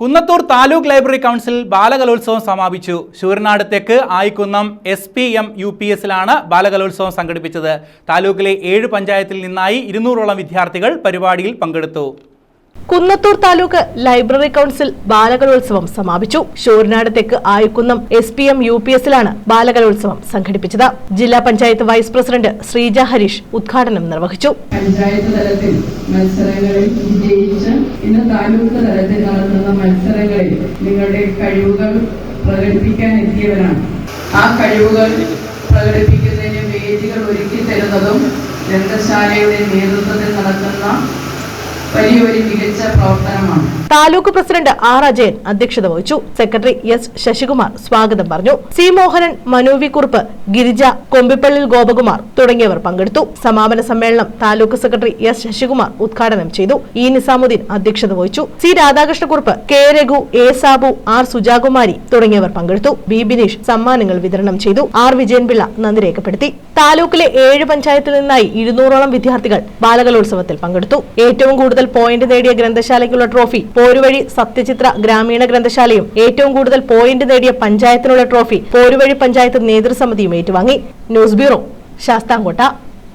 Kunnathur taluk library council ബാലകലോത്സവം സമാപിച്ചു. ശൂരനാട് തെക്ക് Ayikkunnam S P M U P എസിലാണ് ബാലകലോത്സവം സംഘടിപ്പിച്ചത്. താലൂക്കിലെ ഏഴ് പഞ്ചായത്തിൽ നിന്നായി ഇരുന്നൂറോളം വിദ്യാർത്ഥികൾ പരിപാടിയിൽ പങ്കെടുത്തു. കുന്നത്തൂർ താലൂക്ക് ലൈബ്രറി കൗൺസിൽ ബാലകലോത്സവം സമാപിച്ചു. ഷോറിനാട് തെക്ക് Ayikkunnam S P M U P എസിലാണ് ബാലകലോത്സവം സംഘടിപ്പിച്ചത്. ജില്ലാ പഞ്ചായത്ത് വൈസ് പ്രസിഡന്റ് ശ്രീജ ഹരീഷ് ഉദ്ഘാടനം നിർവഹിച്ചു. പഞ്ചായത്ത് തലത്തിൽ മത്സരങ്ങളിൽ വിജയിച്ച് ഇന്ന് താലൂക്ക് തലത്തിൽ നടത്തുന്ന മത്സരങ്ങളിൽ നിങ്ങളുടെ കഴിവുകൾ പ്രകടിപ്പിക്കാൻ എത്തിയവരാണ്. ആ കഴിവുകൾ പ്രകടിപ്പിക്കുന്നതിന് വേദികൾ ഒരുക്കി തരുന്നതും ഗ്രന്ഥശാലയുടെ നേതൃത്വത്തിൽ നടത്തുന്ന പ്രവർത്തനമാണ്. താലൂക്ക് പ്രസിഡന്റ് ആർ അജയൻ അധ്യക്ഷത വഹിച്ചു. സെക്രട്ടറി എസ് ശശികുമാർ സ്വാഗതം പറഞ്ഞു. സി മോഹനൻ മനോവി കുറുപ്പ് ഗിരിജ കൊമ്പിപ്പള്ളിൽ ഗോപകുമാർ തുടങ്ങിയവർ പങ്കെടുത്തു. സമാപന സമ്മേളനം താലൂക്ക് സെക്രട്ടറി എസ് ശശികുമാർ ഉദ്ഘാടനം ചെയ്തു. ഇ നിസാമുദ്ദീൻ അധ്യക്ഷത വഹിച്ചു. C Radhakrishnakurup K Raghu A Sabu R Sujakumari തുടങ്ങിയവർ പങ്കെടുത്തു. ബി ബിനീഷ് സമ്മാനങ്ങൾ വിതരണം ചെയ്തു. ആർ വിജയൻപിള്ള നന്ദി രേഖപ്പെടുത്തി. താലൂക്കിലെ ഏഴ് പഞ്ചായത്തിൽ നിന്നായി ഇരുന്നൂറോളം വിദ്യാർത്ഥികൾ ബാലകലോത്സവത്തിൽ പങ്കെടുത്തു. ഏറ്റവും കൂടുതൽ പോയിന്റ് നേടിയ ഗ്രന്ഥശാലയ്ക്കുള്ള ട്രോഫി പോരുവഴി സത്യചിത്ര ഗ്രാമീണ ഗ്രന്ഥശാലയും ഏറ്റവും കൂടുതൽ പോയിന്റ് നേടിയ പഞ്ചായത്തിനുള്ള ട്രോഫി പോരുവഴി പഞ്ചായത്ത് നേതൃസമിതിയും ഏറ്റുവാങ്ങി. News bureau Sasthamkotta.